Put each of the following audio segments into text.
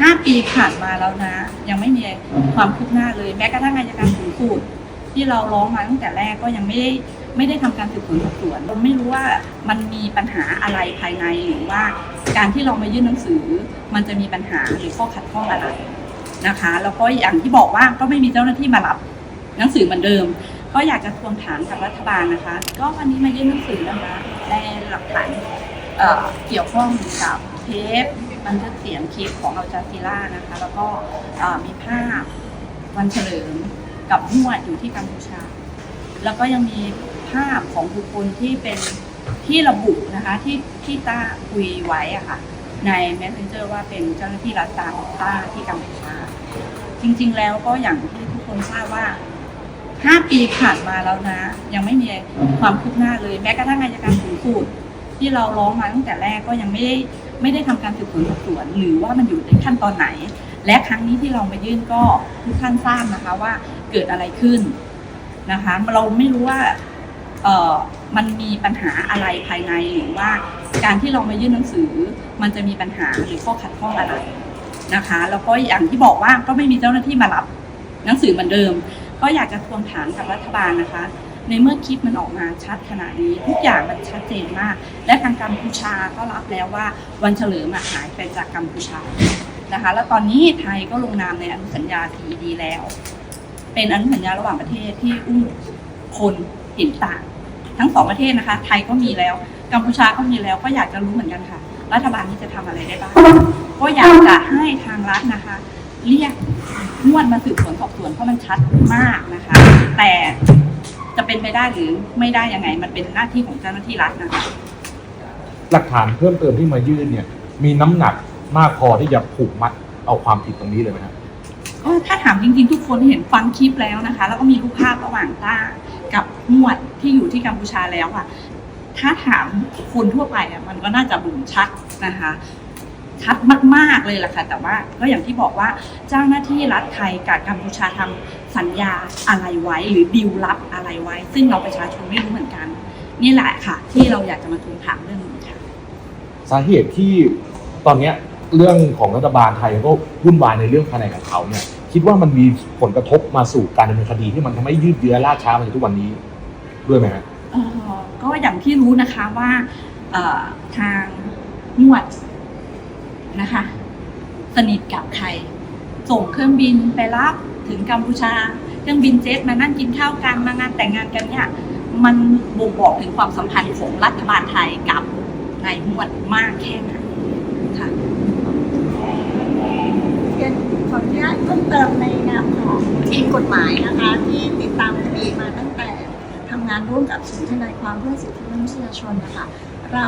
ห้าปีผ่านมาแล้วนะ ยังไม่มีความคืบหน้าเลย แม้กระทั่งอายการสูงสุดที่เราร้องมาตั้งแต่แรกก็ยังไม่ได้ไม่ได้ทำการสืบสวนสอบสวนเราไม่รู้ว่ามันมีปัญหาอะไรภายในหรือว่าการที่เรามายื่นหนังสือ มันจะมีปัญหาหรือข้อขัดข้องอะไรนะคะแล้วก็อย่างที่บอกว่าก็ไม่มีเจ้าหน้าที่มารับหนังสือเหมือนเดิม ก็อยากจะทวงถามกับรัฐบาลนะคะ ก็วันนี้มายื่นหนังสือนะคะได้หลักฐานเเกี่ยวข้องกับเทป บันทึกเสียงคลิปของอัลจาซีล่านะคะ แล้วก็มีภาพวันเฉลิมกับนวดอยู่ที่กัมพูชา แล้วก็ยังมีภาพของบุคคลที่เป็นที่ระบุนะคะที่ที่ต้าคุยไว้อะค่ะใน Messenger ว่าเป็นเจ้าหน้าที่รัฐตาของต้าที่กัมพูชา จริงๆแล้วก็อย่างที่ทุกคนทราบว่าห้าปีผ่านมาแล้วนะ ยังไม่มีความคืบหน้าเลย แม้กระทั่งอายการสูงสุดที่เราร้องมาตั้งแต่แรกก็ยังไม่ได้ ไม่ได้ทำการสืบสวนสอบสวน หรือว่ามันอยู่ในขั้นตอนไหน และครั้งนี้ที่เรามายื่นก็ทุกท่านทราบนะคะว่าเกิดอะไรขึ้นนะคะเราไม่รู้ว่าเออมันมีปัญหาอะไรภายในหรือว่าการที่เรามายื่นหนังสือ มันจะมีปัญหาหรือข้อขัดข้องอะไรนะคะแล้วก็อย่างที่บอกว่าก็ไม่มีเจ้าหน้าที่มารับหนังสือเหมือนเดิม ก็อยากจะทวงถามกับรัฐบาลนะคะ ในเมื่อคลิปมันออกมาชัดขนาดนี้ ทุกอย่างมันชัดเจนมาก และทางกัมพูชาก็รับแล้วว่าวันเฉลิมอะหายไปจากกัมพูชานะคะ แล้วตอนนี้ไทยก็ลงนามในอนุสัญญา TED แล้ว เป็นอนุสัญญาระหว่างประเทศที่อุ้มคนเห็นต่าง ทั้งสองประเทศนะคะ ไทยก็มีแล้วกัมพูชาก็มีแล้วก็อยากจะรู้เหมือนกันค่ะ รัฐบาลนี้จะทำอะไรได้บ้างก็อยากจะให้ทางรัฐนะคะ เรียกนวดมาสืบสวนสอบสวนเพราะมันชัดมากนะคะ แต่ เป็นไปได้หรือไม่ได้ยังไง มันเป็นหน้าที่ของเจ้าหน้าที่รัฐนะคะหลักฐานเพิ่มเติมที่มายื่นเนี่ย มีน้ำหนักมากพอที่จะผูกมัดเอาความผิดตรงนี้เลยไหมครับก็ถ้าถามจริงๆ ทุกคนเห็นฟังคลิปแล้วนะคะ แล้วก็มีรูปภาพระหว่างต้ากับนวดที่อยู่ที่กัมพูชาแล้วอะถ้าถามคนทั่วไปอะมันก็น่าจะบ่งชัดนะคะ ชัดมาก ๆเลยล่ะค่ะ แต่ว่าก็อย่างที่บอกว่าเจ้าหน้าที่รัฐไทยกับกัมพูชาทำสัญญาอะไรไว้ หรือดีลลับอะไรไว้ ซึ่งเราประชาชนไม่รู้เหมือนกัน นี่แหละค่ะ ที่เราอยากจะมาทวงถามเรื่องนี้ค่ะ สาเหตุที่ตอนเนี้ยเรื่องของรัฐบาลไทยก็วุ่นวายในเรื่องภายในของเขาเนี่ยคิดว่ามันมีผลกระทบมาสู่การดำเนินคดีที่มันทำให้ยืดเยื้อล่าช้ามาจนทุกวันนี้ด้วยไหมฮะเอ่อก็อย่างที่รู้นะคะว่าเอ่อทางนวด นะคะ สนิทกับไทยส่งเครื่องบินไปรับถึงกัมพูชา เครื่องบินเจ็ตมานั่งกินข้าวกันมางานแต่งงานกันเนี่ยมันบ่งบอกถึงความสัมพันธ์ของรัฐบาลไทยกับนายนวดมากแค่ไหนค่ะเรียนขออนุญาตเพิ่มเติมในนามของทีมกฎหมายนะคะ ที่ติดตามคดีมาตั้งแต่ทำงานร่วมกับศูนย์ทนายความเพื่อสิทธิมนุษยชนนะคะเรา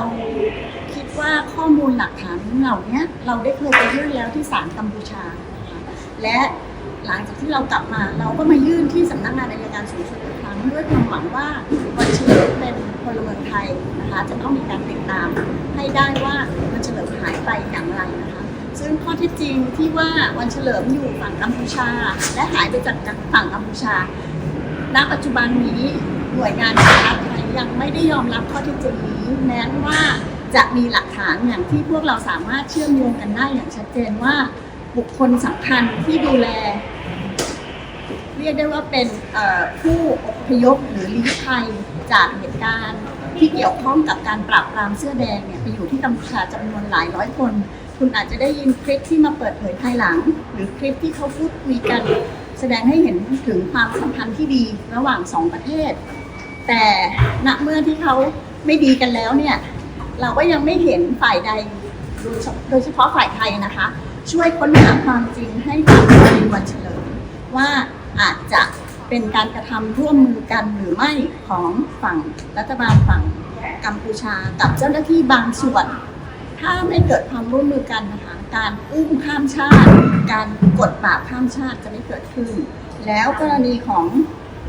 คิดว่าข้อมูลหลักฐานเหล่านี้เราได้เคยไปยื่นแล้วที่ศาลกัมพูชา และหลังจากที่เรากลับมา เราก็มายื่นที่สำนักงานอัยการสูงสุดอีกครั้งด้วยความหวังว่าวันเฉลิมเป็นพลเมืองไทยนะคะจะต้องมีการติดตามให้ได้ว่าวันเฉลิมหายไปอย่างไรนะคะซึ่งข้อที่จริงที่ว่าวันเฉลิมอยู่ฝั่งกัมพูชา และหายไปจากฝั่งกัมพูชา ณ ปัจจุบันนี้หน่วยงานของรัฐไทยยังไม่ได้ยอมรับข้อเที่จริงนี้แม้ว่า จะมีหลักฐานอย่างที่พวกเราสามารถเชื่อมโยงกันได้อย่างชัดเจนว่าบุคคลสำคัญที่ดูแล เรียกได้ว่าเป็นผู้อพยพหรือลี้ภัยจากเหตุการณ์ที่เกี่ยวข้องกับการปราบปรามเสื้อแดงเนี่ยไปอยู่ที่กัมพูชาจำนวนหลายร้อยคน คุณอาจจะได้ยินคลิปที่มาเปิดเผยภายหลัง หรือคลิปที่เขาพูดคุยกัน แสดงให้เห็นถึงความสัมพันธ์ที่ดีระหว่างสองประเทศ แต่ณเมื่อที่เขาไม่ดีกันแล้วเนี่ย เราก็ยังไม่เห็นฝ่ายใดโดยเฉพาะฝ่ายไทยนะคะ ช่วยค้นหาความจริงให้กับคดีวันเฉลิมว่าอาจจะเป็นการกระทำร่วมมือกันหรือไม่ของฝั่งรัฐบาลฝั่งกัมพูชากับเจ้าหน้าที่บางส่วน ถ้าไม่เกิดความร่วมมือกันนะคะการอุ้มข้ามชาติ การกดปราบข้ามชาติจะไม่เกิดขึ้น แล้วกรณีของ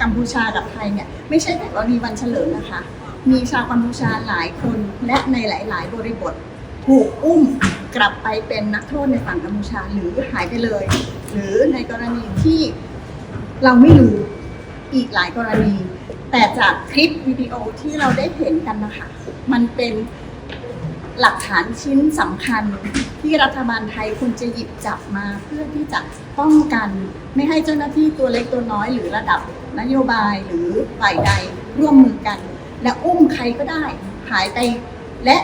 กัมพูชากับไทยเนี่ยไม่ใช่แต่กรณีวันเฉลิมนะคะ มีชาวกัมพูชาหลายคนและในหลาย ๆ บริบท ถูกอุ้มกลับไปเป็นนักโทษในฝั่งกัมพูชาหรือหายไปเลย หรือในกรณีที่เราไม่รู้อีกหลายกรณี แต่จากคลิปวิดีโอที่เราได้เห็นกันนะคะมันเป็นหลักฐานชิ้นสำคัญที่รัฐบาลไทยควรจะหยิบจับมาเพื่อที่จะป้องกันไม่ให้เจ้าหน้าที่ตัวเล็กตัวน้อย หรือระดับนโยบายหรือฝ่ายใดร่วมมือกัน และอุ้มใครก็ได้หายไป และ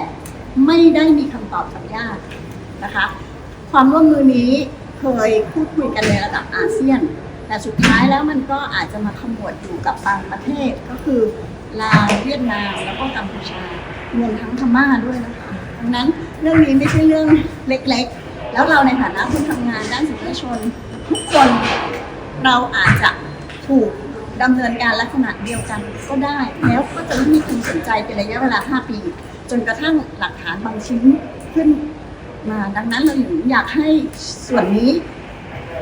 ไม่ได้มีคำตอบจากญาตินะคะ ความร่วมมือนี้เคยพูดคุยกันในระดับอาเซียน แต่สุดท้ายแล้วมันก็อาจจะมาขมวดอยู่กับบางประเทศก็คือลาวเวียดนามแล้วก็กัมพูชารวมทั้งพม่าด้วยนะคะดังนั้นเรื่องนี้ไม่ใช่เรื่องเล็กๆ แล้วเราในฐานะผู้ทำงานด้านสิทธิชน ทุกคนเราอาจจะถูก ดำเนินการลักษณะเดียวกันก็ได้ แล้วก็จะไม่มีคนสนใจเป็นระยะเวลา 5 ปี จนกระทั่งหลักฐานบางชิ้นขึ้นมาดังนั้นเราอยากให้ส่วนนี้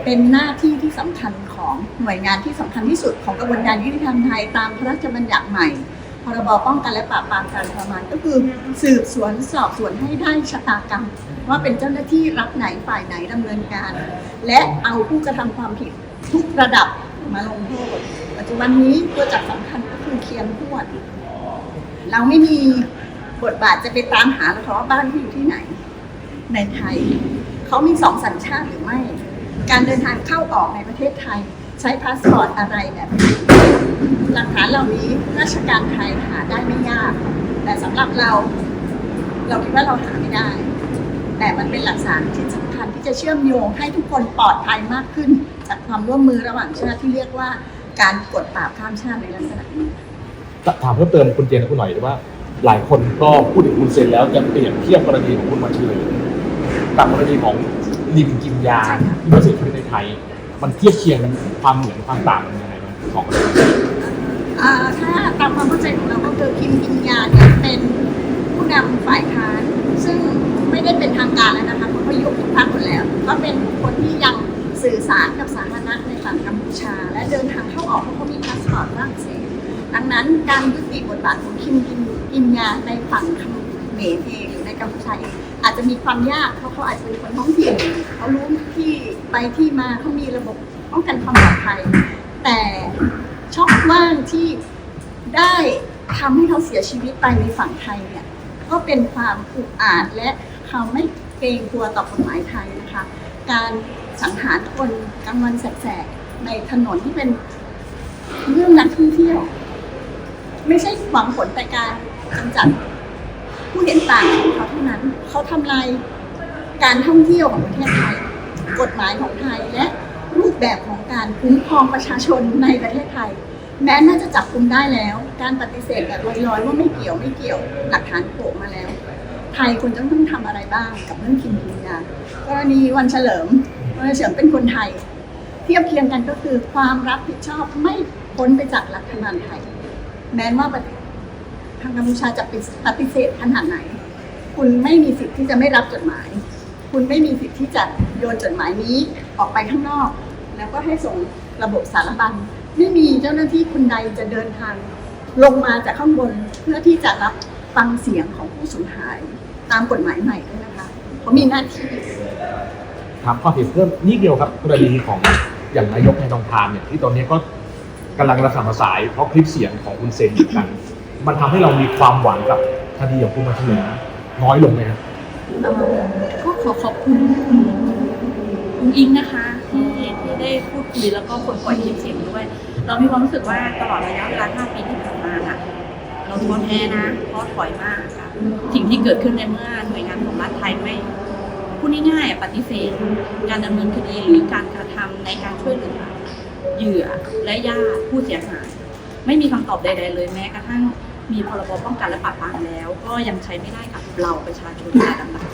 เป็นหน้าที่ที่สำคัญของหน่วยงานที่สำคัญที่สุดของกระบวนการยุติธรรมไทยตามพระราชบัญญัติใหม่ พรบป้องกันและปราบปรามการทรมานก็คือสืบสวนสอบสวนให้ได้ชะตากรรม ว่าเป็นเจ้าหน้าที่รัฐไหนฝ่ายไหนดำเนินการ และเอาผู้กระทำความผิดทุกระดับมาลงโทษ จจุบันนี้ตัวจักรสำคัญก็คือเคียงพวด เราไม่มีบทบาทจะไปตามหาแล้วเขาว่าบ้านเขาอยู่ที่ไหน ในไทย เขามีสองสัญชาติหรือไม่ การเดินทางเข้าออกในประเทศไทย ใช้พาสปอร์ตอะไรแบบนี้หลักฐานเหล่านี้ราชการไทยหาได้ไม่ยาก แต่สำหรับเรา เราคิดว่าเราหาไม่ได้ แต่มันเป็นหลักฐานที่สำคัญที่จะเชื่อมโยงให้ทุกคนปลอดภัยมากขึ้น จากความร่วมมือระหว่างชาติที่เรียกว่า การกดปราบข้ามชาติในลักษณะนี้ ถามเพิ่มเติมคุณเจนและคุณหน่อยว่า หลายคนก็พูดถึงคุณเซนแล้วจะเปรียบเทียบกรณีของคุณมาเฉลยกับกรณีของลิมกิมยาใช่ค่ะที่มาเสียชีวิตในไทย มันเทียบเคียงกันความเหมือนความต่างกันยังไงบ้างของกรณีอ่าถ้าตามความเข้าใจของเราก็คือคิมกินยาเนี่ยเป็นผู้นำฝ่ายค้านซึ่งไม่ได้เป็นทางการแล้วนะคะเพราะเขายุบทุกพรรคหมดแล้ว ก็เป็นคนที่ยังสื่อสารกับสาธารณะในฝั่งกัมพูชา และเดินทางเข้า ออกเพราะเขามีพาสปอร์ตฝรั่งเศสดังนั้นการยุติบทบาทของคิมกินกินยาในฝั่งเขมรเองหรือในกัมพูชาเองอาจจะมีความยากเพราะเขาอาจจะเป็นคนท้องถิ่นเขารู้ที่ไปที่มาเขามีระบบป้องกันความปลอดภัยแต่ช่องว่างที่ได้ทำให้เขาเสียชีวิตไปในฝั่งไทยเนี่ยก็เป็นความอุกอาจและเขาไม่เกรงกลัวต่อกฎหมายไทยนะคะ การสังหารคนกลางวันแสกๆในถนนที่เป็น เรื่องนักท่องเที่ยว ไม่ใช่หวังผลแต่การกำจัดผู้เห็นต่างของเขาเท่านั้น เขาทำลายการท่องเที่ยวของประเทศไทย กฎหมายของไทยและรูปแบบของการคุ้มครองประชาชนในประเทศไทย แม้น่าจะจับกุมได้แล้ว การปฏิเสธแบบลอยๆว่าไม่เกี่ยวไม่เกี่ยวหลักฐานโผล่มาแล้ว ไทยควรจะต้องทำอะไรบ้างกับเรื่องคิมกินยากรณีวันเฉลิมวันเฉลิมเป็นคนไทย เทียบเคียงกันก็คือความรับผิดชอบไม่ พ้นไปจากรัฐบาลไทย แม้ว่าทางกัมพูชาจะปฏิเสธขนาดไหน คุณไม่มีสิทธิ์ที่จะไม่รับจดหมาย คุณไม่มีสิทธิ์ที่จะโยนจดหมายนี้ออกไปข้างนอก แล้วก็ให้ส่งระบบสารบัญไม่มีเจ้าหน้าที่คนใดจะเดินทางลงมาจากข้างบนเพื่อที่จะรับฟังเสียงของผู้สูญหายตามกฎหมายใหม่ด้วยนะคะเขามีหน้าที่ถามความเห็นเพิ่มนิดเดียวครับกรณีของอย่างนายกในทองทานเนี่ยที่ตอนนี้ก็ กำลังระสำระสายเพราะคลิปเสียงของคุณเซนอยู่กัน มันทำให้เรามีความหวังกับคดีของคุณมาเฉลยน้อยลงไหมครับเอ่อก็ขอขอบคุณคุณอิงนะคะที่ที่ได้พูดคุยแล้วก็คนปล่อยคลิปเสียงด้วย เรามีความรู้สึกว่าตลอดระยะเวลา 5 ปีที่ผ่านมาน่ะ เราท้อแท้นะท้อถอยมากค่ะ สิ่งที่เกิดขึ้นในเมื่อหน่วยงานของรัฐไทยไม่พูดง่ายๆอะปฏิเสธ การดำเนินคดีหรือการกระทำในการช่วยเหลือ เหยื่อและญาติผู้เสียหาย ไม่มีคำตอบใด ๆ เลยแม้กระทั่งมีพรบป้องกันและปราบปรามแล้ว ก็ยังใช้ไม่ได้กับเราประชาชนระดับนั้น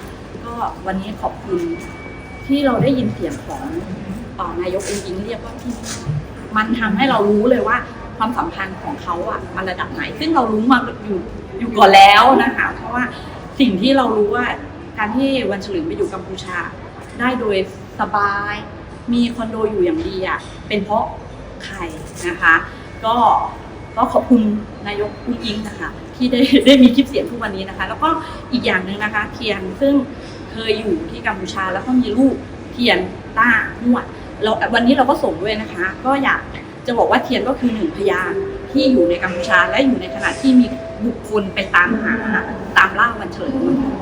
ก็วันนี้ขอบคุณที่เราได้ยินเสียงของเอ่อนายกเองยิงเรียกว่าพี่มันทำให้เรารู้เลยว่าความสัมพันธ์ของเขาอะมันระดับไหน ซึ่งเรารู้มาอยู่อยู่ก่อนแล้วนะคะเพราะว่าสิ่งที่เรารู้ว่าการที่วันเฉลิมไปอยู่กัมพูชา ได้โดยสบาย มีคอนโดอยู่อย่างดีอะเป็นเพราะใครนะคะ ก็ก็ขอบคุณนายกคุณอิงนะคะที่ได้ได้มีคลิปเสียงทุกวันนี้นะคะ แล้วก็อีกอย่างหนึ่งนะคะเทียนซึ่งเคยอยู่ที่กัมพูชาแล้วก็มีลูกเทียนต้าหวดเราวันนี้เราก็ส่งด้วยนะคะ ก็อยากจะบอกว่าเทียนก็คือหนึ่งพยานที่อยู่ในกัมพูชาและอยู่ในขณะที่มีบุคคลไปตามหาตามล่าวันเฉลิมค่ะ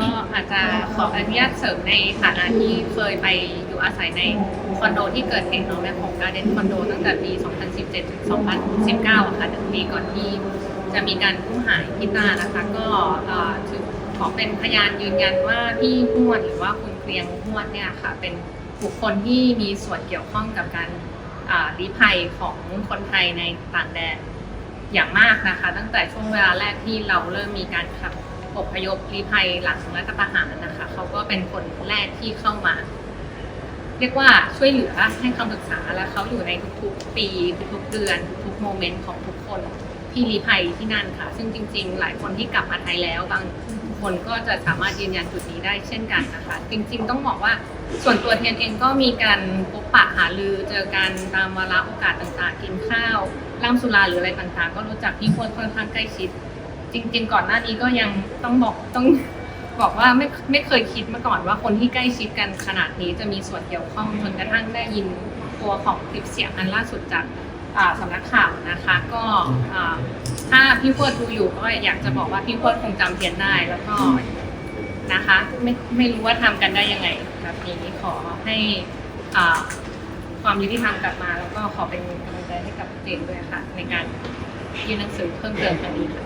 ก็อาจจะขออนุญาตเสริมในฐานะที่เคยไปอยู่อาศัยในคอนโดที่เกิดเหตุเนาะแม่ของการเดนคอนโดตั้งแต่ปี 2017 ถึง 2019อะค่ะหนึ่งปีก่อนที่จะมีการผู้หายที่ตานะคะก็ถือขอเป็นพยานยืนยันว่าพี่หวดหรือว่าคุณเกรียงหวดเนี่ยค่ะเป็นบุคคลที่มีส่วนเกี่ยวข้องกับการลี้ภัยของคนไทยในต่างแดนอย่างมากนะคะ ตั้งแต่ช่วงเวลาแรกที่เราเริ่มมีการขับ พยพลี้ภัยหลังรัฐประหารนะคะเขาก็เป็นคนแรกที่เข้ามา เรียกว่าช่วยเหลือให้คำปรึกษาและเขาอยู่ในทุกๆ ปีทุกๆเดือนทุกๆโมเมนต์ของทุกคนที่ลี้ภัยที่นั่นค่ะ ซึ่งจริง ๆ หลายคนที่กลับมาไทยแล้วบางคนก็จะสามารถยืนยันจุดนี้ได้เช่นกันนะคะ จริง ๆ ต้องบอกว่าส่วนตัวเทียนเองก็มีการพบปะหารือเจอกันตามวาระโอกาสต่างๆ กินข้าวล่ำสุราหรืออะไรต่างๆ ก็รู้จักพี่คนค่อนข้างใกล้ชิด จริง ๆ ก่อนหน้านี้ก็ยังต้องบอกต้องบอกว่าไม่ไม่เคยคิดมาก่อนว่าคนที่ใกล้ชิดกันขนาดนี้จะมีส่วนเกี่ยวข้องจนกระทั่งได้ยินตัวของคลิปเสียงอันล่าสุดจากสำนักข่าวนะคะก็ถ้าพี่เฟิร์ดดูอยู่ก็อยากจะบอกว่าพี่เฟิร์ดคงจำเพียนได้แล้วก็นะคะไม่ไม่รู้ว่าทำกันได้ยังไงแบบนี้ขอให้ความยุติธรรมกลับมา แล้วก็ขอเป็นกำลังใจให้กับเจนด้วยค่ะ ในการยื่นหนังสือเพิ่มเติมครั้งนี้ค่ะ